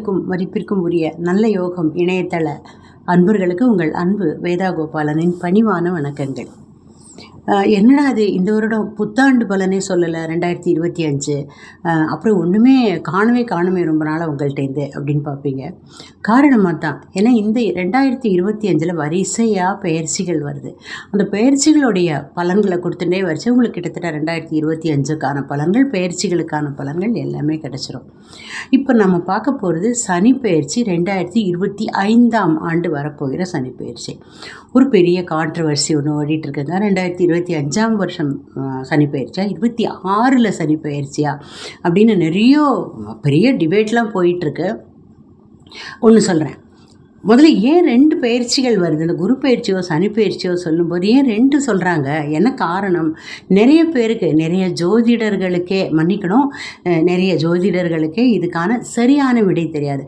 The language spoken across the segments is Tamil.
பிரியங்களுக்கும் மதிப்பிற்கும் உரிய நல்ல யோகம் இணையதள அன்பர்களுக்கு உங்கள் அன்பு வேதா கோபாலனின் பணிவான வணக்கங்கள். என்னடா அது இந்த வருடம் புத்தாண்டு பலனே சொல்லலை ரெண்டாயிரத்தி இருபத்தி அஞ்சு. அப்புறம் ஒன்றுமே காணவே காணுமே ரொம்ப நாளாக உங்கள்கிட்டேருந்து அப்படின்னு பார்ப்பீங்க காரணமாக தான் ஏன்னா இந்த ரெண்டாயிரத்தி இருபத்தி அஞ்சில் வரிசையாக பயிற்சிகள் வருது. அந்த பயிற்சிகளுடைய பலன்களை கொடுத்துட்டே வரிசை உங்களுக்கு கிட்டத்தட்ட ரெண்டாயிரத்தி இருபத்தி அஞ்சுக்கான பலன்கள் பயிற்சிகளுக்கான பலன்கள் எல்லாமே கிடச்சிரும். இப்போ நம்ம பார்க்க போகிறது சனி பயிற்சி ரெண்டாயிரத்தி இருபத்தி ஐந்தாம் ஆண்டு வரப்போகிற சனி பயிற்சி. ஒரு பெரிய கான்ட்ரவர்சி ஒன்று ஓடிட்டு இருக்குங்க. ரெண்டாயிரத்தி இருபத்தி இருபத்தி அஞ்சாம் வருஷம் சனி பயிற்சியா? இருபத்தி ஆறில் சனி பயிற்சியா? அப்படின்னு நிறைய பெரிய டிபேட்லாம் போயிட்டுருக்கு. ஒன்று சொல்கிறேன் முதல்ல ஏன் ரெண்டு பயிற்சிகள் வருது? இந்த குரு பயிற்சியோ சனி பயிற்சியோ சொல்லும்போது ஏன் ரெண்டு சொல்கிறாங்க என்ன காரணம்? நிறைய பேருக்கு நிறைய ஜோதிடர்களுக்கே மன்னிக்கணும் நிறைய ஜோதிடர்களுக்கே இதுக்கான சரியான விடை தெரியாது.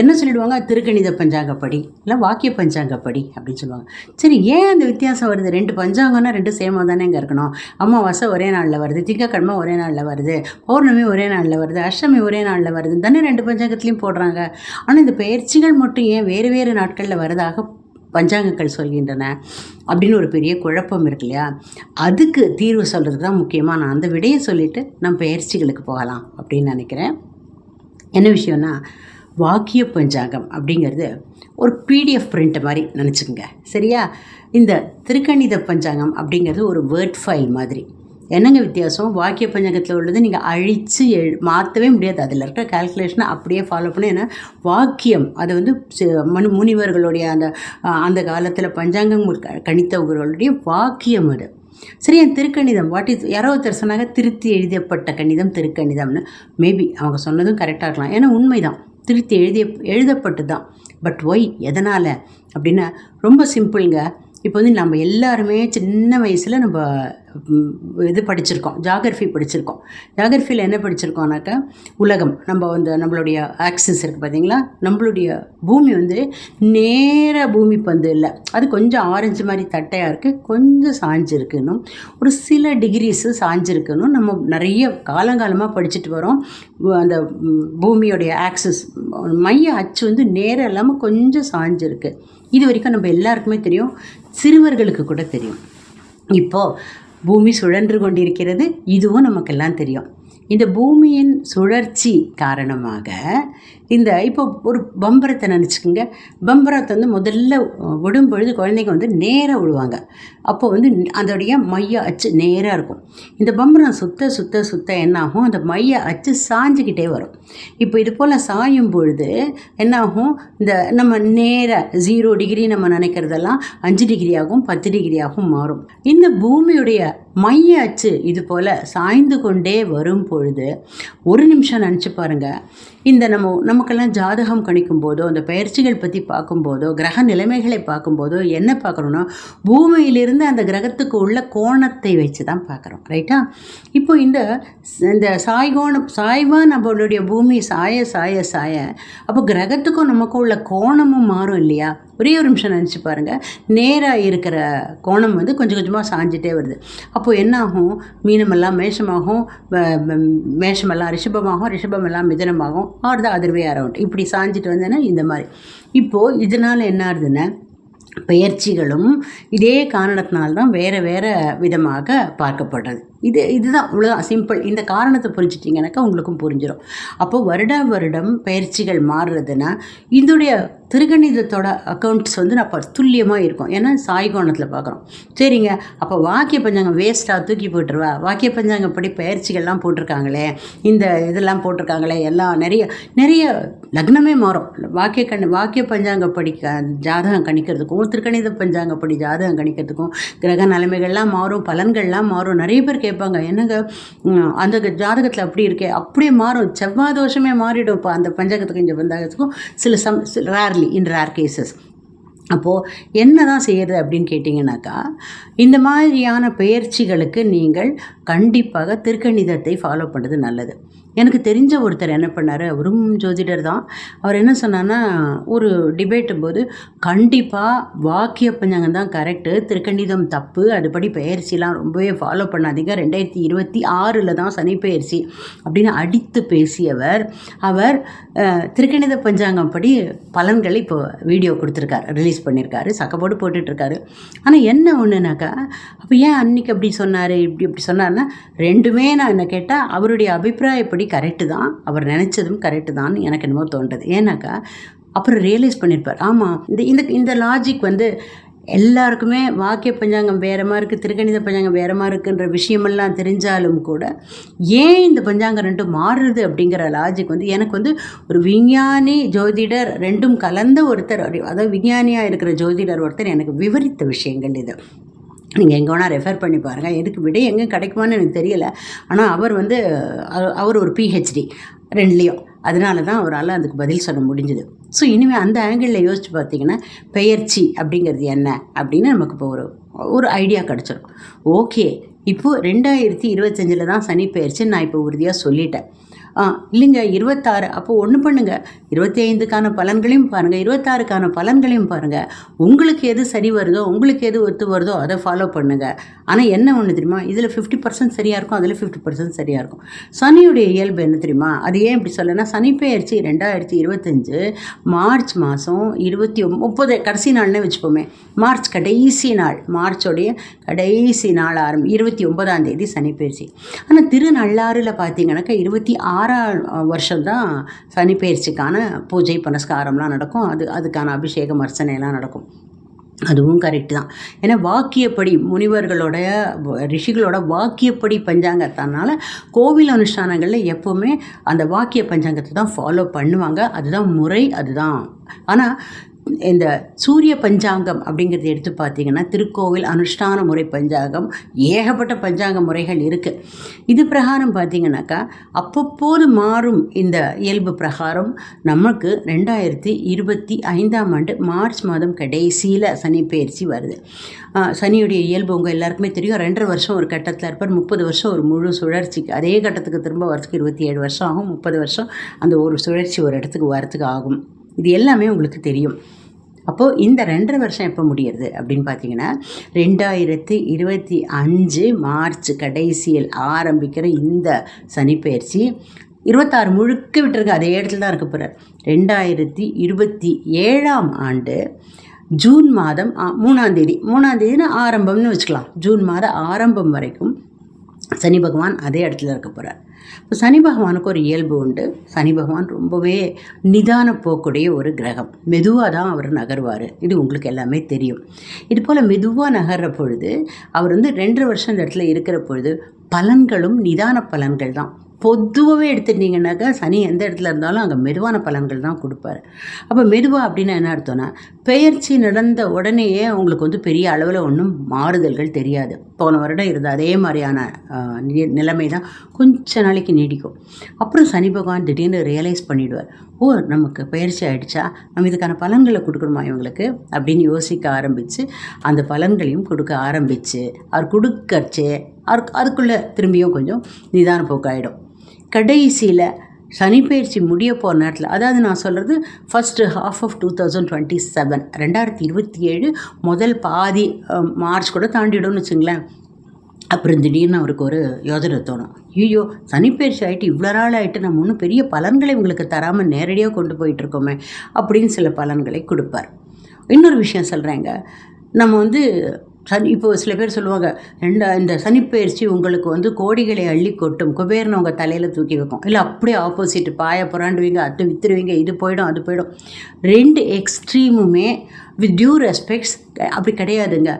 என்ன சொல்லிடுவாங்க? திருக்கணித பஞ்சாங்கப்படி இல்லை வாக்கிய பஞ்சாங்கப்படி அப்படின்னு சொல்லுவாங்க. சரி ஏன் அந்த வித்தியாசம் வருது? ரெண்டு பஞ்சாங்கம்னா ரெண்டு சேமாக தானே இங்கே இருக்கணும். அமாவாசை ஒரே நாளில் வருது திங்கக்கிழமை ஒரே நாளில் வருது பௌர்ணமி ஒரே நாளில் வருது அஷ்டமி ஒரே நாளில் வருது தானே ரெண்டு பஞ்சாங்கத்துலேயும் போடுறாங்க. ஆனால் இந்த பயிற்சிகள் மட்டும் ஏன் வேறு வேறு நாட்களில் வருதாக பஞ்சாங்கங்கள் சொல்கின்றன அப்படின்னு ஒரு பெரிய குழப்பம் இருக்கு இல்லையா? அதுக்கு தீர்வு சொல்கிறதுக்கு தான் முக்கியமாக நான் அந்த விடையை சொல்லிவிட்டு நம்ம பயிற்சிகளுக்கு போகலாம் அப்படின்னு நினைக்கிறேன். என்ன விஷயம்னா வாக்கிய பஞ்சாங்கம் அப்படிங்கிறது ஒரு பிடிஎஃப் பிரிண்ட் மாதிரி நினச்சிக்கோங்க. சரியா? இந்த திருக்கணித பஞ்சாங்கம் அப்படிங்கிறது ஒரு வேர்ட் ஃபைல் மாதிரி. என்னங்க வித்தியாசம்? வாக்கிய பஞ்சாங்கத்தில் உள்ளது நீங்கள் அழித்து எழு மாற்றவே முடியாது. அதில் இருக்க கால்குலேஷனை அப்படியே ஃபாலோ பண்ணி ஏன்னா வாக்கியம் அது வந்து மனு முனிவர்களுடைய அந்த அந்த காலத்தில் பஞ்சாங்கம் க- கணித்தவர்களுடைய வாக்கியம் அது. சரி என் திருக்கணிதம்? வாட் இஸ் யாரோ ஒருத்தர் சொன்னாங்க திருத்தி எழுதப்பட்ட கணிதம் திருக்கணிதம்னு. மேபி அவங்க சொன்னதும் கரெக்டாக இருக்கலாம். ஏன்னா உண்மைதான். திருத்தி எழுதிய எழுதப்பட்டு தான் பட் ஒய் எதனால்? அப்படின்னா ரொம்ப சிம்பிளுங்க இப்போ வந்து நம்ம எல்லாருமே சின்ன வயசில் நம்ம இது படிச்சிருக்கோம். ஜாகிரஃபி படிச்சிருக்கோம். ஜாகிரஃபியில் என்ன படிச்சிருக்கோம்னாக்கா உலகம். நம்ம வந்து நம்மளுடைய ஆக்சிஸ் இருக்குது பார்த்தீங்களா நம்மளுடைய பூமி வந்து நேர பூமி பந்து இல்லை. அது கொஞ்சம் ஆரஞ்சு மாதிரி தட்டையாக இருக்குது கொஞ்சம் சாஞ்சிருக்குன்னு ஒரு சில டிகிரிஸு சாஞ்சிருக்குன்னு நம்ம நிறைய காலங்காலமாக படிச்சுட்டு வரோம். அந்த பூமியோடைய ஆக்சிஸ் மைய அச்சு வந்து நேரம் இல்லாமல் கொஞ்சம் சாஞ்சிருக்கு. இது வரைக்கும் நம்ம எல்லாருக்குமே தெரியும். சிறுவர்களுக்கு கூட தெரியும். இப்போது பூமி சுழன்று கொண்டிருக்கிறது. இதுவும் நமக்கெல்லாம் தெரியும். இந்த பூமியின் சுழற்சி காரணமாக இந்த இப்போ ஒரு பம்பரத்தை நினச்சிக்கோங்க. பம்பரத்தை வந்து முதல்ல விடும் பொழுது குழந்தைங்க வந்து நேராக விடுவாங்க. அப்போ வந்து அதோடைய மைய அச்சு நேராக இருக்கும். இந்த பம்பரம் சுத்த சுத்த சுத்த என்னாகும்? அந்த மைய அச்சு சாஞ்சிக்கிட்டே வரும். இப்போ இது போல் சாயும் பொழுது என்னாகும்? இந்த நம்ம நேராக ஜீரோ டிகிரி நம்ம நினைக்கிறதெல்லாம் அஞ்சு டிகிரி ஆகும் பத்து டிகிரி ஆகும் மாறும். இந்த பூமியுடைய மைய அச்சு இது போல் சாய்ந்து கொண்டே வரும் பொழுது ஒரு நிமிஷம் நினச்சி பாருங்கள் இந்த நம்ம நமக்கெல்லாம் ஜாதகம் கணிக்கும் போதோ அந்த பயிற்சிகள் பற்றி பார்க்கும்போதோ கிரக நிலைமைகளை பார்க்கும்போதோ என்ன பார்க்குறோன்னா பூமியிலிருந்து அந்த கிரகத்துக்கு உள்ள கோணத்தை வச்சு தான் பார்க்குறோம் ரைட்டா இப்போ இந்த இந்த சாய்கோணம் சாய்வாக நம்மளுடைய பூமி சாய சாய சாய அப்போ கிரகத்துக்கும் நமக்கும் உள்ள கோணமும் மாறும் இல்லையா? ஒரே ஒரு நிமிஷம் நினச்சி பாருங்கள் நேராக இருக்கிற கோணம் வந்து கொஞ்சம் கொஞ்சமாக சாஞ்சிட்டே வருது. அப்போது என்ன ஆகும் மீனமெல்லாம் மேஷமாகும் மேஷமெல்லாம் ரிஷபமாகும் ரிஷபமெல்லாம் மிதனமாகும் ஆறுதான் அதிர்வே அதர்வே அரவுண்ட் இப்படி சாஞ்சிட்டு வந்தேன்னா இந்த மாதிரி. இப்போது இதனால் என்ன ஆகுதுன்னா பெயர்ச்சிகளும் இதே காரணத்தினால்தான் வேறு வேறு விதமாக பார்க்கப்படுறது இது இதுதான் இவ்வளோதான் சிம்பிள் இந்த காரணத்தை புரிஞ்சிட்டிங்கனாக்கா உங்களுக்கும் புரிஞ்சிடும் அப்போது வருடா வருடம் பயிற்சிகள் மாறுறதுன்னா இதோடைய திருகணிதத்தோட அக்கௌண்ட்ஸ் வந்து நான் துல்லியமாக இருக்கும். ஏன்னா சாய்கோணத்தில் பார்க்குறோம். சரிங்க. அப்போ வாக்கிய பஞ்சாங்கம் வேஸ்ட்டாக தூக்கி போட்டுருவா. வாக்கிய பஞ்சாங்கப்படி பயிற்சிகள்லாம் போட்டிருக்காங்களே இந்த இதெல்லாம் போட்டிருக்காங்களே எல்லாம் நிறைய நிறைய லக்னமே மாறும். வாக்கிய கண் வாக்கிய பஞ்சாங்கப்படி க ஜாதகம் கணிக்கிறதுக்கும் திருக்கணித பஞ்சாங்கப்படி ஜாதகம் கணிக்கிறதுக்கும் கிரக நிலைமைகள்லாம் மாறும் பலன்கள்லாம் மாறும். நிறைய பேர் கேட்பாங்க. என்னங்க? அந்த ஜாதகத்தில் அப்படி இருக்கே. அப்படியே மாறும். செவ்வாய் தோஷமே மாறிடும். இப்போ அந்த பஞ்சாங்கத்துக்கும் இந்த பஞ்சாங்கத்துக்கும் சில some rarely in rare cases அப்போது என்ன தான் செய்கிறது அப்படின்னு கேட்டிங்கனாக்கா இந்த மாதிரியான பெயர்ச்சிகளுக்கு நீங்கள் கண்டிப்பாக திருக்கணிதத்தை ஃபாலோ பண்ணுறது நல்லது. எனக்கு தெரிஞ்ச ஒருத்தர் என்ன பண்ணார்? அவரும் ஜோதிடர் தான். அவர் என்ன சொன்னார்னா ஒரு டிபேட்டும் போது கண்டிப்பாக வாக்கிய பஞ்சாங்கம் தான் கரெக்டு திருக்கணிதம் தப்பு. அதுபடி பயிற்சிலாம் ரொம்பவே ஃபாலோ பண்ணாதீங்க. ரெண்டாயிரத்தி இருபத்தி ஆறில் தான் சனி பயிற்சி அப்படின்னு அடித்து பேசியவர் அவர் திருக்கணித பஞ்சாங்கம் படி பலன்களை இப்போ வீடியோ கொடுத்துருக்காரு ரிலீஸ் பண்ணியிருக்காரு சக்கப்போடு போட்டுட்ருக்காரு. ஆனால் என்ன ஒன்றுனாக்கா அப்போ ஏன் அன்னைக்கு அப்படி சொன்னார்? இப்படி இப்படி சொன்னார்னா ரெண்டுமே நான் என்ன கேட்டால் அவருடைய அபிப்பிராயப்படி கரெக்டு தான். அவர் நினச்சதும் கரெக்டு தான் எனக்கு என்னமோ தோன்றது. ஏன்னாக்கா அப்புறம் ரியலைஸ் பண்ணியிருப்பார் ஆமாம் இந்த இந்த இந்த லாஜிக் வந்து எல்லாருக்குமே வாக்கிய பஞ்சாங்கம் வேறமாக இருக்குது திருக்கணித பஞ்சாங்கம் வேறமாக இருக்குன்ற விஷயமெல்லாம் தெரிஞ்சாலும் கூட ஏன் இந்த பஞ்சாங்கம் ரெண்டும் மாறுது அப்படிங்கிற லாஜிக் வந்து எனக்கு வந்து ஒரு விஞ்ஞானி ஜோதிடர் ரெண்டும் கலந்த ஒருத்தர் அதாவது விஞ்ஞானியாக இருக்கிற ஜோதிடர் ஒருத்தர் எனக்கு விவரித்த விஷயங்கள் இது. நீங்கள் எங்கே வேணால் ரெஃபர் பண்ணி பாருங்கள் எதுக்கு விட எங்கே கிடைக்குமான்னு எனக்கு தெரியல. ஆனால் அவர் வந்து அவர் ஒரு பிஹெச்டி ரெண்டுலேயும். அதனால தான் அவரால் அதுக்கு பதில் சொல்ல முடிஞ்சுது. ஸோ இனிமேல் அந்த ஆங்கிளில் யோசிச்சு பார்த்தீங்கன்னா பெயர்ச்சி அப்படிங்கிறது என்ன? அப்படின்னு நமக்கு இப்போ ஒரு ஒரு ஐடியா கிடச்சிடும் ஓகே இப்போது ரெண்டாயிரத்தி இருபத்தஞ்சில் தான் சனி பெயர்ச்சின்னு நான் இப்போ உறுதியாக சொல்லிட்டேன். ஆ இல்லைங்க இருபத்தாறு. அப்போ ஒன்று பண்ணுங்கள் இருபத்தி ஐந்துக்கான பலன்களையும் பாருங்கள் இருபத்தாறுக்கான பலன்களையும் பாருங்கள் உங்களுக்கு எது சரி வருதோ உங்களுக்கு எது ஒத்து வருதோ அதை ஃபாலோ பண்ணுங்கள் ஆனால் என்ன ஒன்று தெரியுமா? இதில் ஃபிஃப்டி பர்சன்ட் சரியாக இருக்கும் அதில் ஃபிஃப்டி பர்சன்ட் சரியாக இருக்கும். சனியுடைய இயல்பு என்ன தெரியுமா? அது ஏன் இப்படி சொல்லனா சனி பெயர்ச்சி ரெண்டாயிரத்தி இருபத்தஞ்சு மார்ச் மாதம் இருபத்தி முப்பது கடைசி நாள்னே வச்சுப்போமே மார்ச் கடைசி நாள் மார்ச்சோடைய கடைசி நாள் ஆரம்பி இருபத்தி ஒன்பதாம் தேதி சனி பெயர்ச்சி. ஆனால் திருநள்ளாறில் பார்த்தீங்கன்னாக்கா இருபத்தி ஆறாம் வருஷம்தான் சனி பெயர்ச்சிக்கான பூஜை புனஸ்காரம்லாம் நடக்கும். அது அதுக்கான அபிஷேகம் அர்ச்சனைலாம் நடக்கும். அதுவும் கரெக்டு தான். ஏன்னா வாக்கியப்படி முனிவர்களோட ரிஷிகளோட வாக்கியப்படி பஞ்சாங்கத்தனால கோவில் அனுஷ்டானங்களில் எப்போவுமே அந்த வாக்கிய பஞ்சாங்கத்தை தான் ஃபாலோ பண்ணுவாங்க. அதுதான் முறை அதுதான். ஆனால் இந்த சூரிய பஞ்சாங்கம் அப்படிங்கிறது எடுத்து பார்த்தீங்கன்னா திருக்கோவில் அனுஷ்டான முறை பஞ்சாங்கம் ஏகப்பட்ட பஞ்சாங்க முறைகள் இருக்குது இது பிரகாரம் பார்த்தீங்கன்னாக்கா அப்பப்போது மாறும் இந்த இயல்பு பிரகாரம். நமக்கு ரெண்டாயிரத்தி இருபத்தி ஐந்தாம் ஆண்டு மார்ச் மாதம் கடைசியில் சனி பயிற்சி வருது. சனியுடைய இயல்பு உங்கள் எல்லாருக்குமே தெரியும். ரெண்டரை வருஷம் ஒரு கட்டத்தில் இருப்பார் முப்பது வருஷம் ஒரு முழு சுழற்சிக்கு அதே கட்டத்துக்கு திரும்ப வரத்துக்கு இருபத்தி ஏழு வருஷம் ஆகும். முப்பது வருஷம் அந்த ஒரு சுழற்சி ஒரு இடத்துக்கு வரத்துக்கு ஆகும். இது எல்லாமே உங்களுக்கு தெரியும். அப்போது இந்த ரெண்டரை வருஷம் எப்போ முடியறது அப்படின்னு பார்த்தீங்கன்னா ரெண்டாயிரத்தி இருபத்தி அஞ்சு மார்ச் கடைசியில் ஆரம்பிக்கிற இந்த சனிப்பெயர்ச்சி இருபத்தாறு முழுக்க விட்டுருக்கு அதே இடத்துல தான் இருக்க போகிறார் ரெண்டாயிரத்தி இருபத்தி ஏழாம் ஆண்டு ஜூன் மாதம் மூணாந்தேதி மூணாம் தேதி. மூணாம் தேதினா ஆரம்பம்னு வச்சுக்கலாம். ஜூன் மாத ஆரம்பம் வரைக்கும் சனி பகவான் அதே இடத்துல இருக்க போகிறார் இப்போ சனி பகவானுக்கு ஒரு இயல்பு உண்டு. சனி பகவான் ரொம்பவே நிதான போக்குடைய ஒரு கிரகம். மெதுவாக தான் அவர் நகர்வார். இது உங்களுக்கு எல்லாமே தெரியும். இது போல் மெதுவாக நகர்ற பொழுது அவர் வந்து ரெண்டு வருஷம் இந்த இடத்துல இருக்கிற பொழுது பலன்களும் நிதான பலன்கள் தான். பொதுவாகவே எடுத்துட்டிங்கனாக்கா சனி எந்த இடத்துல இருந்தாலும் அங்கே மெதுவான பலன்கள் தான் கொடுப்பாரு. அப்போ மெதுவாக அப்படின்னா என்ன அர்த்தம்னா பெயர்ச்சி நடந்த உடனேயே உங்களுக்கு வந்து பெரிய அளவில் ஒன்றும் மாறுதல்கள் தெரியாது. போன வருடம் இருந்த அதே மாதிரியான நி- நிலைமை தான் கொஞ்ச நாளைக்கு நீடிக்கும். அப்புறம் சனி பகவான் திடீர்னு ரியலைஸ் பண்ணிவிடுவார் ஓ நமக்கு பயிற்சி ஆகிடுச்சா நம்ம இதுக்கான பலன்களை கொடுக்கணுமா இவங்களுக்கு? அப்படின்னு யோசிக்க ஆரம்பித்து அந்த பலன்களையும் கொடுக்க ஆரம்பித்து அவர் கொடுக்கறச்சே அவருக்கு அதுக்குள்ளே திரும்பியும் கொஞ்சம் நிதான போக்காயிடும். கடைசியில் சனிப்பயிற்சி முடிய போகிற நேரத்தில் அதாவது நான் சொல்கிறது first half of two thousand twenty seven ரெண்டாயிரத்தி இருபத்தி ஏழு முதல் பாதி மார்ச் கூட தாண்டிடும்னு வச்சுங்களேன். அப்புறம் திடீர்னு அவருக்கு ஒரு யோஜனை தோணும். ஐயோ சனிப்பயிற்சி ஆகிட்டு இவ்வளோ நாள் ஆகிட்டு நம்ம ஒன்றும் பெரிய பலன்களை உங்களுக்கு தராமல் நேரடியாக கொண்டு போயிட்டுருக்கோமே அப்படின்னு சில பலன்களை கொடுப்பார். இன்னொரு விஷயம் சொல்கிறேங்க நம்ம வந்து சனி இப்போ சில பேர் சொல்லுவாங்க ரெண்டா இந்த சனிப்பயிற்சி உங்களுக்கு வந்து கோடிகளை அள்ளி கொட்டும். குபேரனை உங்கள் தலையில் தூக்கி வைக்கும். இல்லை அப்படியே ஆப்போசிட் பாய புறாண்டுவீங்க அது வித்துருவீங்க இது போயிடும் அது போயிடும். ரெண்டு எக்ஸ்ட்ரீமுமே வித் டியூ ரெஸ்பெக்ட்ஸ் அப்படி கிடையாதுங்க.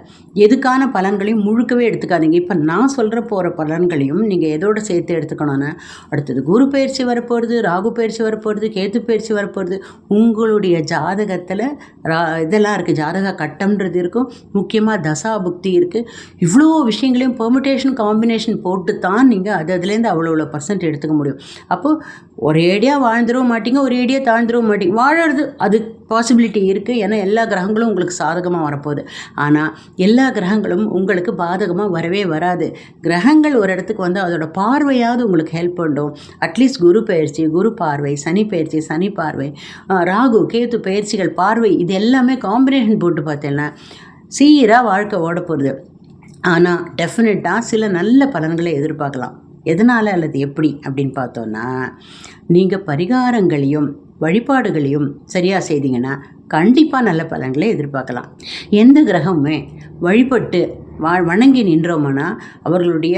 எதுக்கான பலன்களையும் முழுக்கவே எடுத்துக்காதீங்க. இப்போ நான் சொல்கிற போகிற பலன்களையும் நீங்கள் எதோட சேர்த்து எடுத்துக்கணும்னு அடுத்தது குரு பயிற்சி வரப்போகிறது ராகு பயிற்சி வரப்போகிறது கேத்து பயிற்சி வரப்போகிறது உங்களுடைய ஜாதகத்தில் ரா இதெல்லாம் இருக்குது ஜாதக கட்டம்ன்றது இருக்கும். முக்கியமாக தசா புக்தி இருக்குது இவ்வளோ விஷயங்களையும் பெர்மிட்டேஷன் காம்பினேஷன் போட்டு தான் நீங்கள் அது அதுலேருந்து அவ்வளோ அவ்வளோ பர்சன்ட் எடுத்துக்க முடியும். அப்போது ஒரேடியாக வாழ்ந்துடவும் மாட்டீங்க ஏடியாக தாழ்ந்துடவும் மாட்டீங்க. வாழறது அது பாசிபிலிட்டி இருக்குது ஏன்னா எல்லா கிரக கிரகங்களும் உங்களுக்கு சாதகமாக வரப்போகுது. ஆனால் எல்லா கிரகங்களும் உங்களுக்கு பாதகமாக வரவே வராது. கிரகங்கள் ஒரு இடத்துக்கு வந்து அதோட பார்வையாவது உங்களுக்கு ஹெல்ப் பண்ணும். அட்லீஸ்ட் குரு பயிற்சி குரு பார்வை சனி பயிற்சி சனி பார்வை ராகு கேத்து பயிற்சிகள் பார்வை இது எல்லாமே காம்பினேஷன் போட்டு பார்த்தேன்னா சீராக வாழ்க்கை ஓட போகிறது ஆனால் டெஃபினட்டாக சில நல்ல பலன்களை எதிர்பார்க்கலாம். எதனால் அல்லது எப்படி அப்படின்னு பார்த்தோன்னா நீங்கள் பரிகாரங்களையும் வழிபாடுகளையும் சரியாக செய்தீங்கன்னா கண்டிப்பாக நல்ல பலன்களை எதிர்பார்க்கலாம். எந்த கிரகமுமே வழிபட்டு வா வணங்கி நின்றோம்னா அவர்களுடைய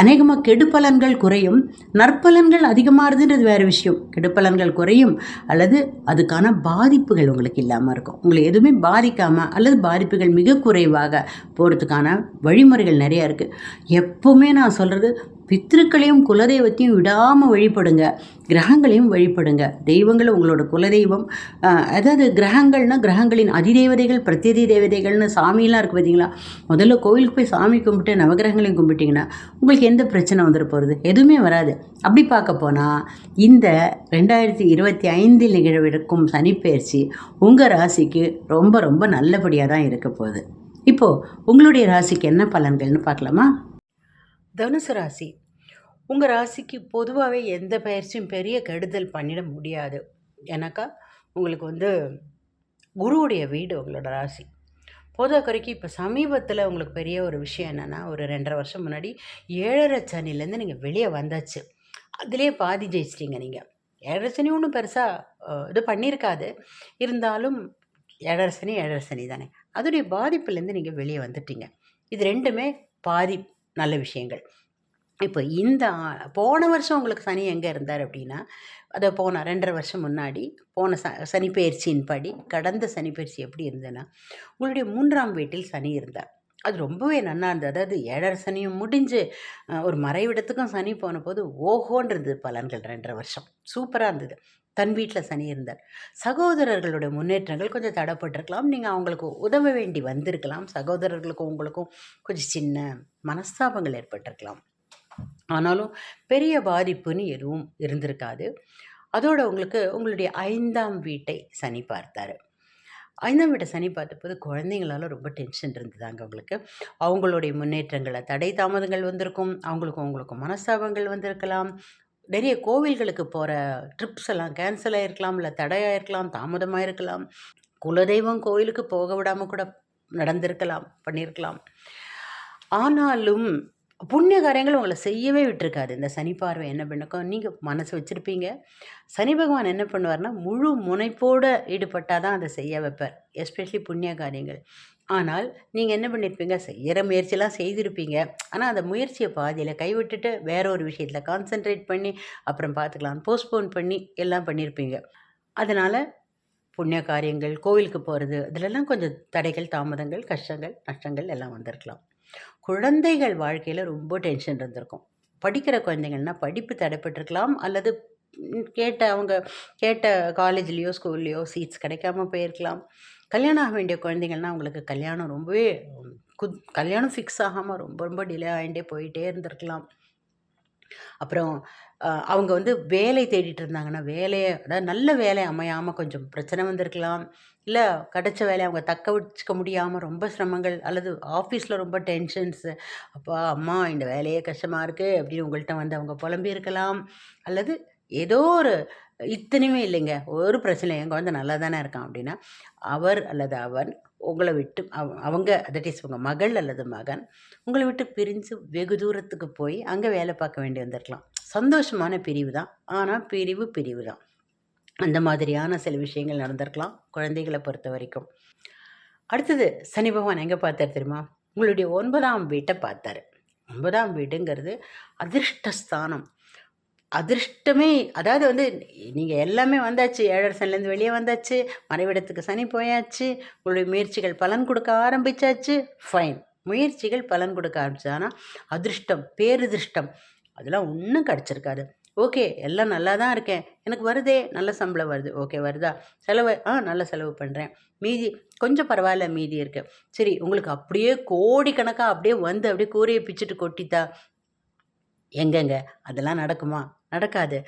அநேகமாக கெடுப்பலன்கள் குறையும். நற்பலன்கள் அதிகமாகுதுன்றது வேறு விஷயம். கெடுப்பலன்கள் குறையும் அல்லது அதுக்கான பாதிப்புகள் உங்களுக்கு இல்லாமல் இருக்கும். உங்களை எதுவுமே பாதிக்காமல் அல்லது பாதிப்புகள் மிக குறைவாக போகிறதுக்கான வழிமுறைகள் நிறையா இருக்குது எப்போவுமே நான் சொல்கிறது பித்திருக்களையும் குலதெய்வத்தையும் விடாமல் வழிபடுங்க. கிரகங்களையும் வழிபடுங்க. தெய்வங்கள் உங்களோட குலதெய்வம். அதாவது கிரகங்கள்னா கிரகங்களின் அதிதேவதைகள் பிரத்யதி தேவதைகள்னு சாமியெல்லாம் இருக்குது பார்த்தீங்களா முதல்ல கோவிலுக்கு போய் சாமி கும்பிட்டு நவகிரகங்களையும் கும்பிட்டிங்கன்னா உங்களுக்கு எந்த பிரச்சனை வந்துட போகிறது எதுவுமே வராது. அப்படி பார்க்க போனால் இந்த ரெண்டாயிரத்தி இருபத்தி ஐந்தில் நிகழவிருக்கும் சனிப்பெயர்ச்சி உங்கள் ராசிக்கு ரொம்ப ரொம்ப நல்லபடியாக தான் இருக்க போகுது. இப்போது உங்களுடைய ராசிக்கு என்ன பலன்கள்னு பார்க்கலாமா? தனுசு ராசி. உங்கள் ராசிக்கு பொதுவாகவே எந்த பயிற்சியும் பெரிய கெடுதல் பண்ணிட முடியாது. ஏன்னாக்கா உங்களுக்கு வந்து குருவுடைய வீடு உங்களோட ராசி. பொதுவாக குறைக்கு இப்போ சமீபத்தில் உங்களுக்கு பெரிய ஒரு விஷயம் என்னென்னா ஒரு ரெண்டரை வருஷம் முன்னாடி ஏழரை சனிலேருந்து நீங்கள் வெளியே வந்தாச்சு. அதிலே பாதி ஜெயிச்சிட்டிங்க நீங்கள் ஏழரை சனி ஒன்றும் பெருசாக இது பண்ணியிருக்காது. இருந்தாலும் ஏழரை சனி ஏழரை சனி தானே அதோடைய பாதிப்புலேருந்து நீங்கள் வெளியே வந்துட்டீங்க. இது ரெண்டுமே பாதி நல்ல விஷயங்கள். இப்போ இந்த போன வருஷம் உங்களுக்கு சனி எங்கே இருந்தார் அப்படின்னா அதை போன ரெண்டரை வருஷம் முன்னாடி போன ச சனிப்பெயர்ச்சியின் படி கடந்த சனிப்பெயர்ச்சி எப்படி இருந்ததுன்னா உங்களுடைய மூன்றாம் வீட்டில் சனி இருந்தார். அது ரொம்பவே நன்னா இருந்தது. அதாவது ஏழரை சனியும் முடிஞ்சு ஒரு மறைவிடத்துக்கும் சனி போன போது ஓஹோன்றது பலன்கள் ரெண்டரை வருஷம். சூப்பராக இருந்தது. தன் வீட்டில் சனி இருந்தார். சகோதரர்களுடைய முன்னேற்றங்கள் கொஞ்சம் தடைப்பட்டிருக்கலாம். நீங்கள் அவங்களுக்கு உதவ வேண்டி வந்திருக்கலாம். சகோதரர்களுக்கும் உங்களுக்கும் கொஞ்சம் சின்ன மனஸ்தாபங்கள் ஏற்பட்டிருக்கலாம். ஆனாலும் பெரிய பாதிப்புன்னு எதுவும் இருந்திருக்காது. அதோடு உங்களுக்கு உங்களுடைய ஐந்தாம் வீட்டை சனி பார்த்தாரு. ஐந்தாம் வீட்டை சனி பார்த்தபோது குழந்தைங்களால ரொம்ப டென்ஷன் இருந்ததாங்க உங்களுக்கு அவங்களுடைய முன்னேற்றங்களை தடை தாமதங்கள் வந்திருக்கும். அவங்களுக்கும் அவங்களுக்கும் மனஸ்தாபங்கள் வந்திருக்கலாம். நிறைய கோவில்களுக்கு போகிற ட்ரிப்ஸ் எல்லாம் கேன்சல் ஆகிருக்கலாம் இல்லை தடையாயிருக்கலாம் தாமதமாக இருக்கலாம் குலதெய்வம் கோவிலுக்கு போக விடாமல் கூட நடந்திருக்கலாம் பண்ணியிருக்கலாம் ஆனாலும் புண்ணிய காரியங்கள் உங்களை செய்யவே விட்டுருக்காது. இந்த சனி பார்வை என்ன பண்ணுக்கும்? நீங்கள் மனசு வச்சுருப்பீங்க. சனி பகவான் என்ன பண்ணுவார்னா முழு முனைப்போடு ஈடுபட்டால் தான் அதை செய்ய வைப்பார். எஸ்பெஷலி புண்ணிய காரியங்கள். ஆனால் நீங்கள் என்ன பண்ணியிருப்பீங்க செய்கிற முயற்சியெலாம் செய்திருப்பீங்க. ஆனால் அந்த முயற்சியை பாதியில் கைவிட்டுட்டு வேற ஒரு விஷயத்தில் கான்சென்ட்ரேட் பண்ணி அப்புறம் பார்த்துக்கலாம் போஸ்ட்போன் பண்ணி எல்லாம் பண்ணியிருப்பீங்க அதனால் புண்ணிய காரியங்கள் கோவிலுக்கு போகிறது இதிலெல்லாம் கொஞ்சம் தடைகள் தாமதங்கள் கஷ்டங்கள் நஷ்டங்கள் எல்லாம் வந்திருக்கலாம். குழந்தைகள் வாழ்க்கையில் ரொம்ப டென்ஷன் இருந்திருக்கும். படிக்கிற குழந்தைங்கள்னா படிப்பு தடைப்பட்டிருக்கலாம் அல்லது கேட்ட அவங்க கேட்ட காலேஜ்லேயோ ஸ்கூல்லையோ சீட்ஸ் கிடைக்காம போயிருக்கலாம். கல்யாணம் ஆக வேண்டிய குழந்தைங்கள்னா அவங்களுக்கு கல்யாணம் ரொம்பவே கு குத் கல்யாணம் ஃபிக்ஸ் ஆகாமல் ரொம்ப ரொம்ப டிலே ஆகிட்டே போயிட்டே இருந்திருக்கலாம். அப்புறம் அவங்க வந்து வேலை தேடிட்டு இருந்தாங்கன்னா வேலையை அதாவது நல்ல வேலை அமையாமல் கொஞ்சம் பிரச்சனை வந்திருக்கலாம். இல்லை கிடைச்ச வேலையை அவங்க தக்க வச்சுக்க முடியாமல் ரொம்ப சிரமங்கள் அல்லது ஆஃபீஸில் ரொம்ப டென்ஷன்ஸு அப்பா அம்மா இந்த வேலையே கஷ்டமாக இருக்குது அப்படின்னு உங்கள்கிட்ட வந்து அவங்க புலம்பியிருக்கலாம். அல்லது ஏதோ ஒரு இத்தனையுமே இல்லைங்க. ஒரு பிரச்சனை என் குழந்தை நல்லா தானே இருக்கான் அப்படின்னா அவர் அல்லது அவன் உங்களை விட்டு அவ- அவங்க தட் இஸ் உங்கள் மகள் அல்லது மகன் உங்களை விட்டு பிரிஞ்சு வெகு தூரத்துக்கு போய் அங்கே வேலை பார்க்க வேண்டி வந்திருக்கலாம். சந்தோஷமான பிரிவு தான். ஆனால் பிரிவு பிரிவு தான். அந்த மாதிரியான சில விஷயங்கள் நடந்திருக்கலாம் குழந்தைகளை பொறுத்த வரைக்கும். அடுத்தது சனி பகவான் எங்கே பார்த்தார் தெரியுமா? உங்களுடைய ஒன்பதாம் வீட்டை பார்த்தாரு. ஒன்பதாம் வீடுங்கிறது அதிர்ஷ்டஸ்தானம். அதிர்ஷ்டமே அதாவது வந்து நீங்கள் எல்லாமே வந்தாச்சு ஏழரசன்லேருந்து வெளியே வந்தாச்சு மறைவிடத்துக்கு சனி போயாச்சு உங்களுடைய முயற்சிகள் பலன் கொடுக்க ஆரம்பிச்சாச்சு ஃபைன் முயற்சிகள் பலன் கொடுக்க ஆரம்பிச்சு ஆனால் அதிர்ஷ்டம் பேரதிர்ஷ்டம் அதெல்லாம் ஒன்றும் கிடச்சிருக்காது. ஓகே எல்லாம் நல்லா தான் இருக்கேன். எனக்கு வருதே நல்ல சம்பளம் வருது. ஓகே வருதா? செலவு ஆ நல்ல செலவு பண்ணுறேன் மீதி கொஞ்சம் பரவாயில்ல மீதி இருக்குது சரி உங்களுக்கு அப்படியே கோடிக்கணக்காக அப்படியே வந்து அப்படியே கூரையை பிச்சுட்டு கொட்டித்தா எங்கெங்க? அதெல்லாம் நடக்குமா? நடக்காது.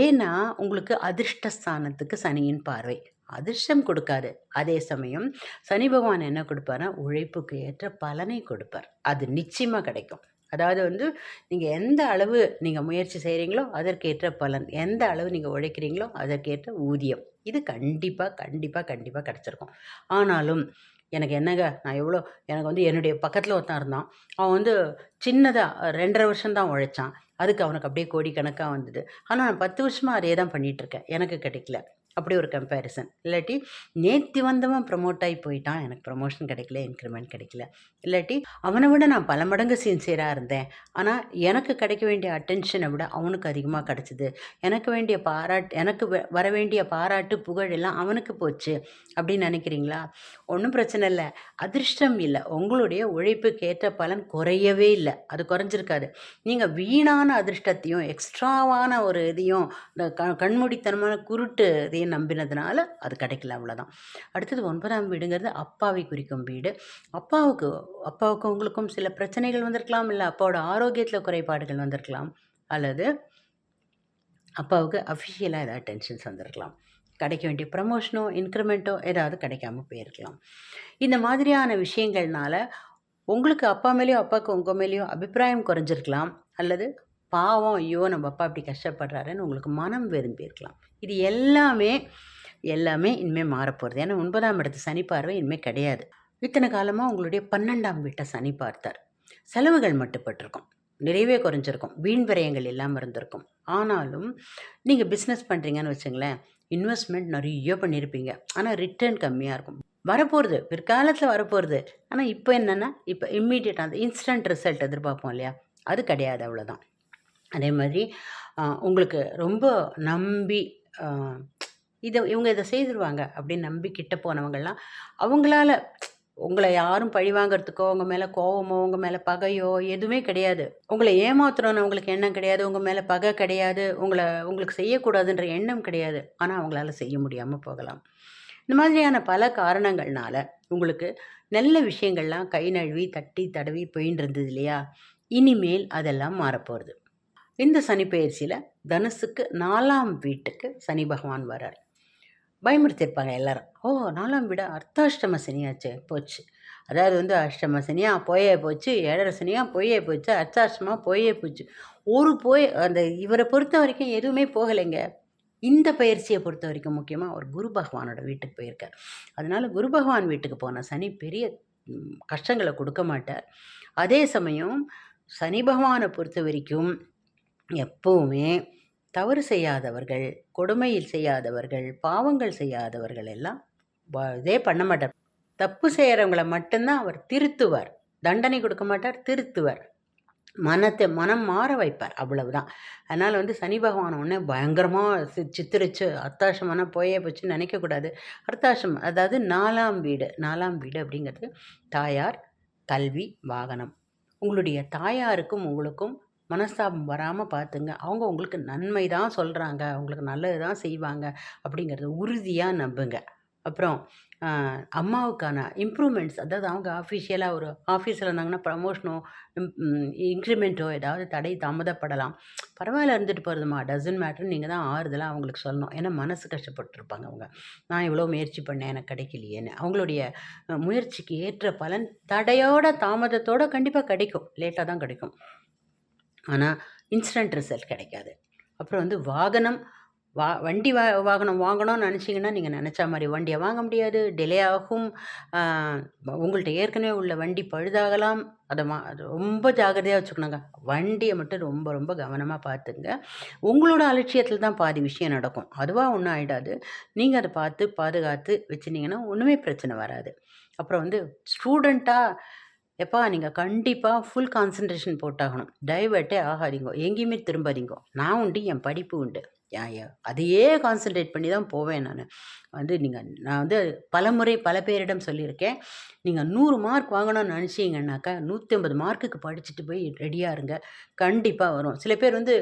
ஏன்னா உங்களுக்கு அதிர்ஷ்டஸ்தானத்துக்கு சனியின் பார்வை. அதிர்ஷ்டம் கொடுக்காது. அதே சமயம் சனி பகவான் என்ன கொடுப்பாருன்னா உழைப்புக்கு ஏற்ற பலனை கொடுப்பார். அது நிச்சயமாக கிடைக்கும். அதாவது வந்து நீங்கள் எந்த அளவு நீங்கள் முயற்சி செய்கிறீங்களோ அதற்கேற்ற பலன். எந்த அளவு நீங்கள் உழைக்கிறீங்களோ அதற்கேற்ற ஊதியம். இது கண்டிப்பாக கண்டிப்பாக கண்டிப்பாக கிடச்சிருக்கும். ஆனாலும் எனக்கு என்னங்க? நான் எவ்வளோ எனக்கு வந்து என்னுடைய பக்கத்தில் ஒருத்தன் இருந்தான். அவன் வந்து சின்னதாக ரெண்டரை வருஷம் தான் உழைச்சான். அதுக்கு அவனுக்கு அப்படியே கோடிக்கணக்காக வந்தது. ஆனால் நான் பத்து வருஷமாக அதே தான் பண்ணிகிட்ருக்கேன் எனக்கு கிடைக்கல. அப்படி ஒரு கம்பேரிசன் இல்லாட்டி நேற்று வந்தவன் ப்ரமோட் ஆகி போயிட்டான். எனக்கு ப்ரமோஷன் கிடைக்கல இன்க்ரிமெண்ட் கிடைக்கல. இல்லாட்டி அவனை விட நான் பல மடங்கு சின்சியராக இருந்தேன். ஆனால் எனக்கு கிடைக்க வேண்டிய அட்டென்ஷனை விட அவனுக்கு அதிகமாக கிடச்சிது. எனக்கு வேண்டிய பாராட்டு எனக்கு வ- வர வேண்டிய பாராட்டு புகழ் எல்லாம் அவனுக்கு போச்சு. அப்படின்னு நினைக்கிறீங்களா? ஒன்றும் பிரச்சனை இல்லை. அதிர்ஷ்டம் இல்லை. உங்களுடைய உழைப்புக்கேற்ற பலன் குறையவே இல்லை. அது குறைஞ்சிருக்காது. நீங்கள் வீணான அதிர்ஷ்டத்தையும் எக்ஸ்ட்ராவான ஒரு இதையும் இந்த க கண்மூடித்தனமான குருட்டு இதையும் நம்பினதுனால அது கிடைக்கல அவ்வளோதான் அடுத்தது ஒன்பதாம் வீடுங்கிறது அப்பாவை குறிக்கும் வீடு. அப்பாவுக்கு அப்பாவுக்கும் உங்களுக்கும் சில பிரச்சனைகள் வந்திருக்கலாம் இல்லை அப்பாவோட ஆரோக்கியத்தில் குறைபாடுகள் வந்திருக்கலாம் அல்லது அப்பாவுக்கு அஃபிஷியலாக ஏதாவது டென்ஷன்ஸ் வந்திருக்கலாம். கிடைக்க வேண்டிய ப்ரமோஷனோ இன்க்ரிமெண்ட்டோ ஏதாவது கிடைக்காம போயிருக்கலாம். இந்த மாதிரியான விஷயங்கள்னால உங்களுக்கு அப்பா மேலேயோ அப்பாவுக்கு உங்கள் மேலேயோ அபிப்பிராயம் குறைஞ்சிருக்கலாம் அல்லது பாவம் ஐயோ நம்ம அப்பா இப்படி கஷ்டப்படுறாருன்னு உங்களுக்கு மனம் விரும்பியிருக்கலாம் இது எல்லாமே எல்லாமே இனிமேல் மாறப்போகிறது ஏன்னா ஒன்பதாம் இடத்து சனி பார்வை இனிமேல் கிடையாது. இத்தனை காலமாக உங்களுடைய பன்னெண்டாம் வீட்டை சனி பார்த்தார். செலவுகள் மட்டுப்பட்டிருக்கும். நிறையவே குறைஞ்சிருக்கும். வீண் விரயங்கள் இல்லாமல் இருந்திருக்கும். ஆனாலும் நீங்கள் பிஸ்னஸ் பண்ணுறீங்கன்னு வச்சுங்களேன் இன்வெஸ்ட்மெண்ட் நிறைய பண்ணியிருப்பீங்க ஆனால் ரிட்டர்ன் கம்மியாக இருக்கும். வரப்போகிறது பிற்காலத்தில் வரப்போகிறது ஆனால் இப்போ என்னென்னா இப்போ இம்மீடியட் அந்த இன்ஸ்டன்ட் ரிசல்ட் எதிர்பார்ப்போம் இல்லையா? அது கிடையாது அவ்வளோதான் அதே மாதிரி உங்களுக்கு ரொம்ப நம்பி இதை இவங்க இதை செய்திருவாங்க அப்படின்னு நம்பி கிட்ட போனவங்கள்லாம் அவங்களால உங்களை யாரும் பழி வாங்குறதுக்கோ உங்கள் மேலே கோவமோ உங்கள் மேலே பகையோ எதுவுமே கிடையாது. உங்களை ஏமாத்துறோன்னு உங்களுக்கு எண்ணம் கிடையாது உங்கள் மேலே பகை கிடையாது உங்களை உங்களுக்கு செய்யக்கூடாதுன்ற எண்ணம் கிடையாது. ஆனால் அவங்களால செய்ய முடியாமல் போகலாம். இந்த மாதிரியான பல காரணங்கள்னால உங்களுக்கு நல்ல விஷயங்கள்லாம் கை நழுவி தட்டி தடவி போயின்னு இருந்தது இல்லையா? இனிமேல் அதெல்லாம் மாறப்போகிறது இந்த சனி பயிற்சியில் தனுசுக்கு நாலாம் வீட்டுக்கு சனி பகவான் வரார் பயமுறுத்திருப்பாங்க எல்லாரும். ஓ நாலாம் வீடு? அர்த்தாஷ்டம சனியாச்சு. போச்சு. அதாவது வந்து அஷ்டம சனியாக போயே போச்சு. ஏழரை சனியாக போயே போச்சு. அர்த்தாஷ்டமாக போயே போச்சு. ஒரு போய் அந்த இவரை பொறுத்த வரைக்கும் எதுவுமே போகலைங்க. இந்த பயிற்சியை பொறுத்த வரைக்கும் முக்கியமாக அவர் குரு பகவானோட வீட்டுக்கு போயிருக்கார். அதனால் குரு பகவான் வீட்டுக்கு போன சனி பெரிய கஷ்டங்களை கொடுக்க மாட்டார். அதே சமயம் சனி பகவானை பொறுத்த வரைக்கும் எப்பவுமே தவறு செய்யாதவர்கள் கொடுமையில் செய்யாதவர்கள் பாவங்கள் செய்யாதவர்கள் எல்லாம் இதே பண்ண மாட்டார். தப்பு செய்கிறவங்கள மட்டும்தான் அவர் திருத்துவார். தண்டனை கொடுக்க மாட்டார் திருத்துவார். மனத்தை மனம் மாற வைப்பார். அவ்வளவுதான். அதனால் வந்து சனி பகவான் ஒன்று பயங்கரமாக சித்திரிச்சு அர்த்தாசமான போயே போச்சுன்னு நினைக்கக்கூடாது அர்த்தாசம் அதாவது நாலாம் வீடு நாலாம் வீடு அப்படிங்கிறது தாயார் கல்வி வாகனம். உங்களுடைய தாயாருக்கும் உங்களுக்கும் மனஸ்தாபம் வராமல் பார்த்துங்க. அவங்க உங்களுக்கு நன்மை தான் சொல்கிறாங்க உங்களுக்கு நல்லது தான் செய்வாங்க அப்படிங்கிறத உறுதியாக நம்புங்க. அப்புறம் அம்மாவுக்கான இம்ப்ரூவ்மெண்ட்ஸ் அதாவது அவங்க அஃபிஷியலாக ஒரு ஆஃபீஸில் இருந்தாங்கன்னா ப்ரமோஷனோ இன்க்ரிமெண்ட்டோ ஏதாவது தடை தாமதப்படலாம். பரவாயில்ல இருந்துட்டு போகிறதுமா டசன் மேட்ரு நீங்கள் தான் ஆறுதலாக அவங்களுக்கு சொல்லணும். ஏன்னா மனசு கஷ்டப்பட்டுருப்பாங்க அவங்க. நான் இவ்வளோ முயற்சி பண்ணேன். எனக்கு கிடைக்கலையேன்னு. அவங்களுடைய முயற்சிக்கு ஏற்ற பலன் தடையோட தாமதத்தோட கண்டிப்பாக கிடைக்கும். லேட்டாக தான் கிடைக்கும். ஆனால் இன்ஸ்டன்ட் ரிசல்ட் கிடைக்காது. அப்புறம் வந்து வாகனம் வா வண்டி வா வாகனம் வாங்கணும்னு நினச்சிங்கன்னா நீங்கள் நினச்ச மாதிரி வண்டியை வாங்க முடியாது. டிலே ஆகும். உங்கள்கிட்ட ஏற்கனவே உள்ள வண்டி பழுதாகலாம். அதை மா அது ரொம்ப ஜாக்கிரதையாக வச்சுக்கணுங்க. வண்டியை மட்டும் ரொம்ப ரொம்ப கவனமாக பார்த்துங்க. உங்களோட அலட்சியத்தில் தான் பாதி விஷயம் நடக்கும். அதுவாக ஒன்றும் ஆகிடாது நீங்கள் அதை பார்த்து பாதுகாத்து வச்சுருந்தீங்கன்னா ஒன்றுமே பிரச்சனை வராது. அப்புறம் வந்து ஸ்டூடெண்ட்டாக எப்பா நீங்கள் கண்டிப்பாக ஃபுல் கான்சன்ட்ரேஷன் போட்டாகணும். டைவர்ட்டே ஆகாதீங்க. எங்கேயுமே திரும்பாதீங்க. நான் உண்டு என் படிப்பு உண்டு. அதையே கான்சென்ட்ரேட் பண்ணி தான் போவேன் நான். வந்து நீங்கள் நான் வந்து பல முறை பல பேரிடம் சொல்லியிருக்கேன். நீங்கள் நூறு மார்க் வாங்கணும்னு நினச்சிங்கன்னாக்கா நூற்றி ஐம்பது மார்க்குக்கு படிச்சுட்டு போய் ரெடியாக இருங்க. கண்டிப்பாக வரும். சில பேர் வந்து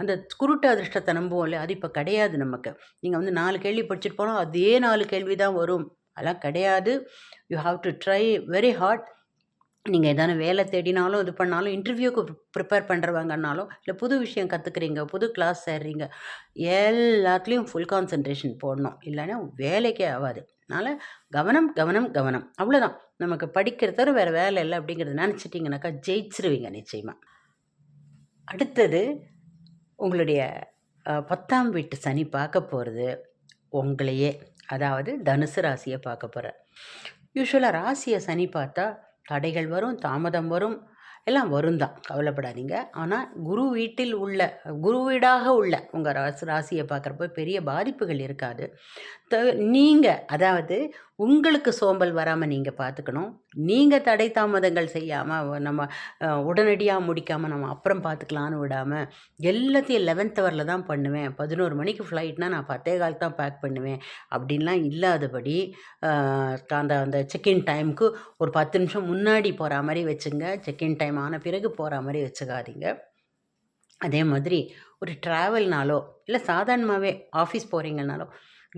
அந்த குருட்டு அதிர்ஷ்டத்தை நம்புவோம் இல்லையா? அது இப்போ கிடையாது நமக்கு. நீங்கள் வந்து நாலு கேள்வி படிச்சுட்டு போனால் அதே நாலு கேள்வி தான் வரும். அதெல்லாம் கிடையாது. You have to try very hard நீங்கள் எதான வேலை தேடினாலும் இது பண்ணாலும் இன்டர்வியூக்கு ப்ரிப்பேர் பண்ணுறவங்கனாலும் இல்லை புது விஷயம் கற்றுக்குறீங்க புது கிளாஸ் சேர்றீங்க எல்லாத்துலேயும் ஃபுல் கான்சன்ட்ரேஷன் போடணும். இல்லைன்னா வேலைக்கே ஆகாது அதனால் கவனம் கவனம் கவனம். அவ்வளோதான் நமக்கு படிக்கிறத வேறு வேலை இல்லை அப்படிங்கிறத நினச்சிட்டிங்கனாக்கா ஜெயிச்சிருவீங்க நிச்சயமாக அடுத்தது உங்களுடைய பத்தாம் வீட்டு சனி பார்க்க போகிறது உங்களையே. அதாவது தனுசு ராசியை பார்க்க போகிற யூஸ்வலாக ராசியை சனி பார்த்தா தடைகள் வரும் தாமதம் வரும் எல்லாம் வரும் தான் கவலைப்படாதீங்க. ஆனால் குரு வீட்டில் உள்ள குரு வீடாக உள்ள உங்கள் ராசி ராசியை பார்க்குறப்ப பெரிய பாதிப்புகள் இருக்காது. த நீங்கள் அதாவது உங்களுக்கு சோம்பல் வராமல் நீங்கள் பார்த்துக்கணும் நீங்கள் தடை தாமதங்கள் செய்யாமல் நம்ம உடனடியாக முடிக்காமல் நம்ம அப்புறம் பார்த்துக்கலான்னு விடாமல் எல்லாத்தையும் லெவன்த் ஹவரில் தான் பண்ணுவேன். பதினோரு மணிக்கு ஃப்ளைட்னால் நான் பத்தே கால் தான் பேக் பண்ணுவேன். அப்படின்லாம் இல்லாதபடி அந்த அந்த செக்இன் டைமுக்கு ஒரு பத்து நிமிஷம் முன்னாடி போகிற மாதிரி வச்சுங்க. செக்இன் டைம் ஆன பிறகு போகிற மாதிரி வச்சுக்காதீங்க. அதே மாதிரி ஒரு ட்ராவல்னாலோ இல்லை சாதாரணமாகவே ஆஃபீஸ் போகிறீங்கனாலோ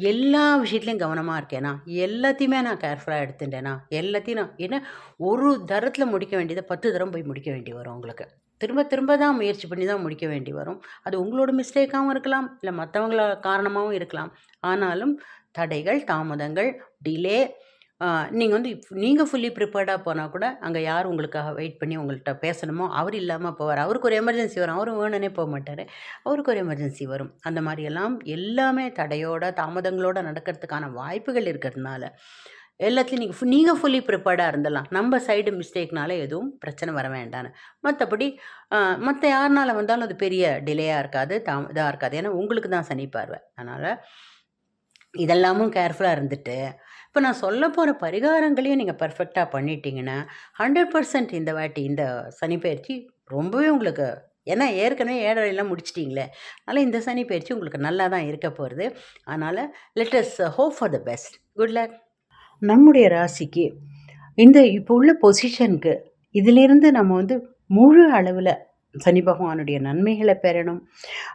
எல்லா விஷயத்துலையும் கவனமாக இருக்கேனா? எல்லாத்தையுமே நான் கேர்ஃபுல்லாக எடுத்துட்டேனா? எல்லாத்தையும் நான் ஏன்னா ஒரு தரத்தில் முடிக்க வேண்டியதை பத்து தரம் போய் முடிக்க வேண்டி வரும் உங்களுக்கு. திரும்ப திரும்ப தான் முயற்சி பண்ணி தான் முடிக்க வேண்டி வரும். அது உங்களோட மிஸ்டேக்காகவும் இருக்கலாம் இல்லை மற்றவங்கள காரணமாகவும் இருக்கலாம். ஆனாலும் தடைகள் தாமதங்கள் டிலே நீங்கள் வந்து நீங்கள் ஃபுல்லி ப்ரிப்பேர்டாக போனால் கூட அங்கே யார் உங்களுக்காக வெயிட் பண்ணி உங்கள்கிட்ட பேசணுமோ அவர் இல்லாமல் போவார். அவருக்கு ஒரு எமர்ஜென்சி வரும். அவரும் வேணுன்னே போக மாட்டார். அவருக்கு ஒரு எமர்ஜென்சி வரும். அந்த மாதிரியெல்லாம் எல்லாமே தடையோட தாமதங்களோட நடக்கிறதுக்கான வாய்ப்புகள் இருக்கிறதுனால எல்லாத்துலேயும் நீங்கள் நீங்கள் ஃபுல்லி ப்ரிப்பேர்டாக இருந்தலாம் நம்ம சைடு மிஸ்டேக்னால எதுவும் பிரச்சனை வர வேண்டான்னு. மற்றபடி மற்ற யாருனால வந்தாலும் அது பெரிய டிலேயாக இருக்காது தாம் இதாக இருக்காது. ஏன்னா உங்களுக்கு தான் சனி பார்வை. அதனால் இதெல்லாமும் கேர்ஃபுல்லாக இருந்துட்டு இப்போ நான் சொல்ல போகிற பரிகாரங்களையும் நீங்கள் பர்ஃபெக்டாக பண்ணிட்டீங்கன்னா ஹண்ட்ரட் பர்சன்ட் இந்த வாட்டி இந்த சனி பயிற்சி ரொம்பவே உங்களுக்கு ஏன்னா ஏற்கனவே ஏழரைலாம் முடிச்சிட்டிங்களே அதனால் இந்த சனி பயிற்சி உங்களுக்கு நல்லா தான் இருக்க போகிறது அதனால் let's hope for the best good luck நம்முடைய ராசிக்கு இந்த இப்போ உள்ள பொசிஷனுக்கு இதிலிருந்து நம்ம வந்து முழு அளவில் சனி பகவானுடைய நன்மைகளை பெறணும்.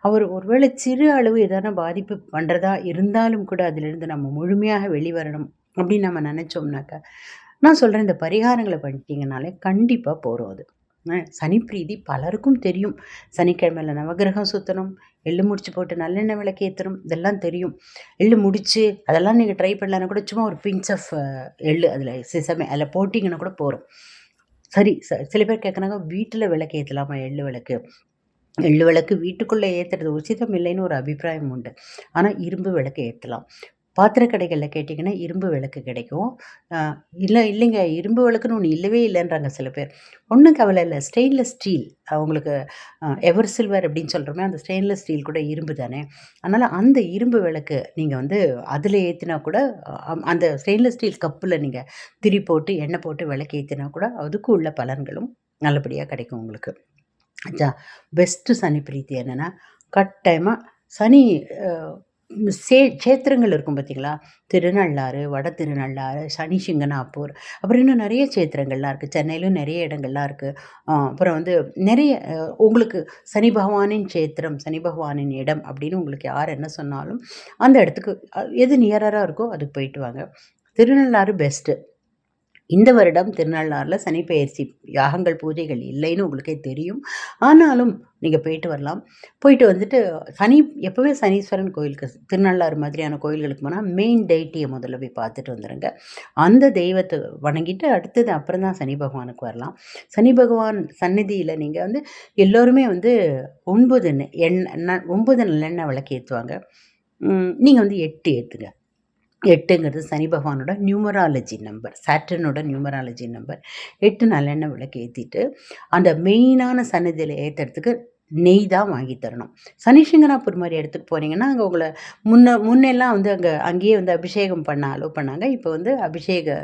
அவர் ஒருவேளை சிறு அளவு எதனா பாதிப்பு பண்ணுறதா இருந்தாலும் கூட அதிலிருந்து நம்ம முழுமையாக வெளிவரணும். அப்படின்னு நம்ம நினச்சோம்னாக்கா நான் சொல்கிறேன் இந்த பரிகாரங்களை பண்ணிட்டீங்கனாலே கண்டிப்பாக போகிறோம் அது. சனி பிரீதி பலருக்கும் தெரியும். சனிக்கிழமையில் நவகிரகம் சுற்றணும் எள்ளு முடிச்சு போட்டு நல்லெண்ணெய் விளக்கு ஏற்றணும் இதெல்லாம் தெரியும். எள்ளு முடித்து அதெல்லாம் நீங்கள் ட்ரை பண்ணலன்னா கூட சும்மா ஒரு பிஞ்ச் ஆஃப் எள்ளு அதில் சிசமே அதில் போட்டிங்கன்னா கூட போகிறோம் சரி ச சில பேர் கேட்குறாங்க வீட்டில் விளக்கு ஏற்றலாமா எள்ளு விளக்கு? எள்ளு விளக்கு வீட்டுக்குள்ளே ஏற்றுறது உச்சிதம் இல்லைன்னு ஒரு அபிப்பிராயம் உண்டு. ஆனால் இரும்பு விளக்கு ஏற்றலாம் பாத்திர கடைகளில் கேட்டிங்கன்னா இரும்பு விளக்கு கிடைக்கும். இல்லை இல்லைங்க இரும்பு விளக்குன்னு ஒன்று இல்லவே இல்லைன்றாங்க சில பேர். ஒன்றும் கவலை இல்லை. ஸ்டெயின்லெஸ் ஸ்டீல் அவங்களுக்கு எவர் சில்வர் அப்படின்னு சொல்கிறோமே அந்த ஸ்டெயின்லெஸ் ஸ்டீல் கூட இரும்பு தானே. அதனால் அந்த இரும்பு விளக்கு நீங்கள் வந்து அதில் ஏற்றினா கூட அந்த ஸ்டெயின்லெஸ் ஸ்டீல் கப்பில் நீங்கள் திரி போட்டு எண்ணெய் போட்டு விளக்கு ஏற்றினா கூட அதுக்கு உள்ள பலன்களும் நல்லபடியாக கிடைக்கும் உங்களுக்கு. அச்சா பெஸ்ட்டு சனி பிரீத்தி என்னென்னா கட்டாயமாக சனி சே சேத்திரங்கள் இருக்கும் பார்த்திங்களா திருநள்ளாறு வட திருநள்ளாறு சனி சிங்கனாப்பூர் அப்புறம் இன்னும் நிறைய சேத்திரங்கள்லாம் இருக்குது சென்னையிலும் நிறைய இடங்கள்லாம் இருக்குது அப்புறம் வந்து நிறைய உங்களுக்கு சனி பகவானின் சேத்திரம் சனி பகவானின் இடம் அப்படின்னு உங்களுக்கு யார் என்ன சொன்னாலும் அந்த இடத்துக்கு எது நியராக இருக்கோ அதுக்கு போயிட்டு வாங்க. திருநள்ளாறு பெஸ்ட்டு இந்த வருடம் திருநள்ளாறில் சனிப்பெயர்ச்சி யாகங்கள் பூஜைகள் இல்லைன்னு உங்களுக்கே தெரியும். ஆனாலும் நீங்கள் போயிட்டு வரலாம். போயிட்டு வந்துட்டு சனி எப்போவே சனீஸ்வரன் கோயிலுக்கு திருநள்ளாறு மாதிரியான கோயில்களுக்கு போனால் மெயின் டெய்ட்டியை முதல்ல போய் பார்த்துட்டு வந்துடுங்க அந்த தெய்வத்தை வணங்கிட்டு அடுத்தது அப்புறம் தான் சனி பகவானுக்கு வரலாம். சனி பகவான் சந்நிதியில் நீங்கள் வந்து எல்லோருமே வந்து ஒன்பது எண்ணெய் ஒன்பது நல்லெண்ணெய் விளக்கு ஏற்றுவாங்க நீங்கள் வந்து எட்டு ஏற்றுங்க எட்டுங்கிறது சனி பகவானோட நியூமராலஜி நம்பர் சாட்டர்னோட நியூமராலஜி நம்பர் எட்டு நல்லெண்ணெய் விளக்கு ஏற்றிட்டு அந்த மெயினான சன்னதியில் ஏற்றுறதுக்கு நெய் தான் வாங்கி தரணும். சனிசிங்கனாப்பூர் மாதிரி இடத்துக்கு போனீங்கன்னா அங்கே உங்களை முன்ன முன்னெல்லாம் வந்து அங்கே அங்கேயே வந்து அபிஷேகம் பண்ண அலோவ் பண்ணாங்க. இப்போ வந்து அபிஷேக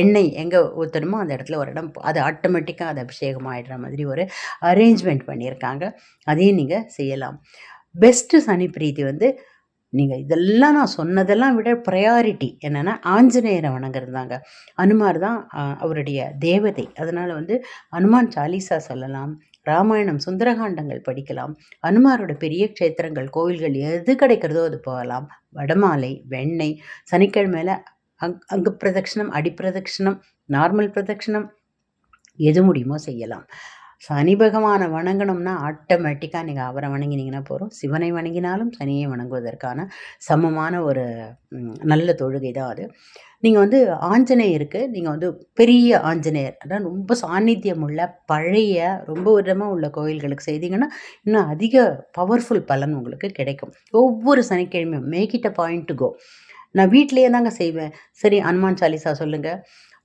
எண்ணெய் எங்கே ஊற்றணுமோ அந்த இடத்துல ஒரு இடம் அது ஆட்டோமேட்டிக்காக அது அபிஷேகம் ஆகிடுற மாதிரி ஒரு அரேஞ்ச்மெண்ட் பண்ணியிருக்காங்க. அதையும் நீங்கள் செய்யலாம். பெஸ்ட்டு சனி பிரீத்தி வந்து நீங்கள் இதெல்லாம் நான் சொன்னதெல்லாம் விட ப்ரையாரிட்டி என்னென்னா ஆஞ்சநேயரை வணங்குறது தாங்க அனுமார் தான் அவருடைய தேவதை. அதனால் வந்து அனுமான் சாலிசா சொல்லலாம் ராமாயணம் சுந்தரகாண்டங்கள் படிக்கலாம் அனுமாரோட பெரிய க்ஷேத்திரங்கள் கோவில்கள் எது கிடைக்கிறதோ அது போகலாம். வடமாலை வெண்ணெய் சனிக்கிழமையில் அங் அங்கு பிரதட்சணம் அடி நார்மல் பிரதட்சணம் எது முடியுமோ செய்யலாம். சனி பகவானை வணங்கணும்னா ஆட்டோமேட்டிக்காக நீங்கள் அவரை வணங்கினீங்கன்னா போகிறோம் சிவனை வணங்கினாலும் சனியை வணங்குவதற்கான சமமான ஒரு நல்ல தொழுகை தான் அது. நீங்கள் வந்து ஆஞ்சநேயருக்கு நீங்கள் வந்து பெரிய ஆஞ்சநேயர் அதான் ரொம்ப சாநித்தியம் உள்ள பழைய ரொம்ப விதமாக உள்ள கோயில்களுக்கு செய்தீங்கன்னா இன்னும் அதிக பவர்ஃபுல் பலன் உங்களுக்கு கிடைக்கும். ஒவ்வொரு சனிக்கிழமையும் make it a point to go நான் வீட்லேயே தாங்க செய்வேன். சரி அனுமான் சாலிசா சொல்லுங்கள்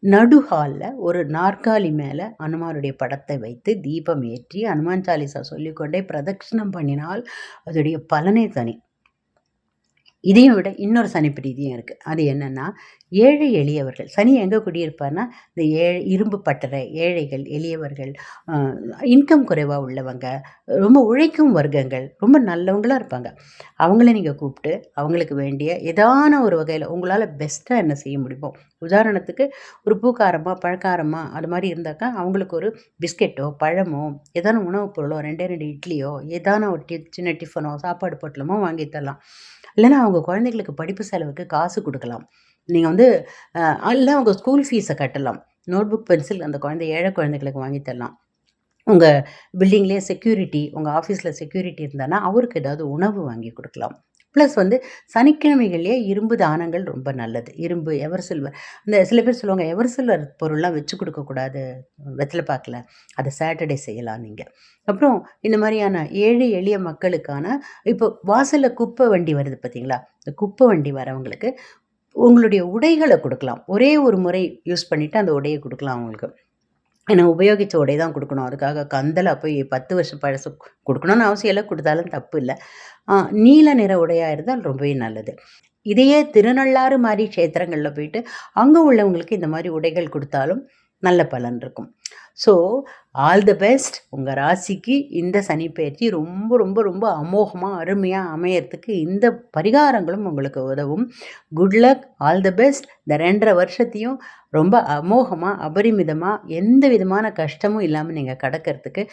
நடுஹாலில் ஒரு நாற்காலி மேலே அனுமானுடைய படத்தை வைத்து தீபம் ஏற்றி அனுமான் சாலிசா சொல்லிக்கொண்டே பிரதட்சிணம் பண்ணினால் அதோடைய பலனே தனி. இதையும் விட இன்னொரு சனி பிரீதியும் இருக்குது அது என்னென்னா ஏழை எளியவர்கள் சனி எங்கே குடியிருப்பார்னா இந்த ஏழை இரும்பு பட்டறை ஏழைகள் எளியவர்கள் இன்கம் குறைவாக உள்ளவங்க ரொம்ப உழைக்கும் வர்க்கங்கள் ரொம்ப நல்லவங்களாக இருப்பாங்க. அவங்கள நீங்கள் கூப்பிட்டு அவங்களுக்கு வேண்டிய ஏதான ஒரு வகையில் உங்களால் பெஸ்ட்டாக என்ன செய்ய முடியுமோ உதாரணத்துக்கு ஒரு பூக்காரமாக பழக்காரமாக அது மாதிரி இருந்தாக்கா அவங்களுக்கு ஒரு பிஸ்கெட்டோ பழமோ ஏதான உணவுப் பொருளோ ரெண்டே ரெண்டு இட்லியோ ஏதான ஒரு டி சின்ன டிஃபனோ சாப்பாடு பொட்டலமோ வாங்கி தரலாம். இல்லைன்னா அவங்க குழந்தைங்களுக்கு படிப்பு செலவுக்கு காசு கொடுக்கலாம். நீங்கள் வந்து இல்லை அவங்க ஸ்கூல் ஃபீஸை கட்டலாம். நோட் புக் பென்சில் அந்த குழந்தை ஏழை குழந்தைகளுக்கு வாங்கி தரலாம். உங்கள் பில்டிங்லேயே செக்யூரிட்டி உங்கள் ஆஃபீஸில் செக்யூரிட்டி இருந்தானா அவருக்கு ஏதாவது உணவு வாங்கி கொடுக்கலாம். ப்ளஸ் வந்து சனிக்கிழமைகள்லேயே இரும்பு தானங்கள் ரொம்ப நல்லது. இரும்பு எவர் சில்வர் இந்த சில பேர் சொல்லுவாங்க எவர் சில்வர் பொருள்லாம் வச்சு கொடுக்கக்கூடாது வெத்தலை பார்க்கல அதை சாட்டர்டே செய்யலாம் நீங்கள் அப்புறம் இந்த மாதிரியான ஏழை எளிய மக்களுக்கான இப்போ வாசலில் குப்பை வண்டி வருது பார்த்தீங்களா இந்த குப்பை வண்டி வரவங்களுக்கு உங்களுடைய உடைகளை கொடுக்கலாம். ஒரே ஒரு முறை யூஸ் பண்ணிவிட்டு அந்த உடையை கொடுக்கலாம் அவங்களுக்கு. ஏன்னா உபயோகித்த உடை தான் கொடுக்கணும். அதுக்காக கந்தல போய் பத்து வருஷம் பழசு கொடுக்கணும்னு அவசியம் இல்லை கொடுத்தாலும் தப்பு இல்லை. நீல நிற உடையாக இருந்தால் ரொம்பவே நல்லது. இதையே திருநள்ளாறு மாதிரி க்ஷேத்திரங்களில் போயிட்டு அங்கே உள்ளவங்களுக்கு இந்த மாதிரி உடைகள் கொடுத்தாலும் நல்ல பலன் இருக்கும். ஸோ ஆல் த பெஸ்ட் உங்கள் ராசிக்கு இந்த சனி பயிற்சி ரொம்ப ரொம்ப ரொம்ப அமோகமாக அருமையாக அமையறதுக்கு இந்த பரிகாரங்களும் உங்களுக்கு உதவும். Good luck all the best இந்த ரெண்டரை வருஷத்தையும் ரொம்ப அமோகமாக அபரிமிதமாக எந்த விதமான கஷ்டமும் இல்லாமல் நீங்கள் கடக்கிறதுக்கு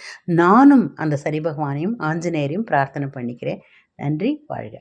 நானும் அந்த சனி பகவானையும் ஆஞ்சநேயரையும் பிரார்த்தனை பண்ணிக்கிறேன். நன்றி. வாழ்க.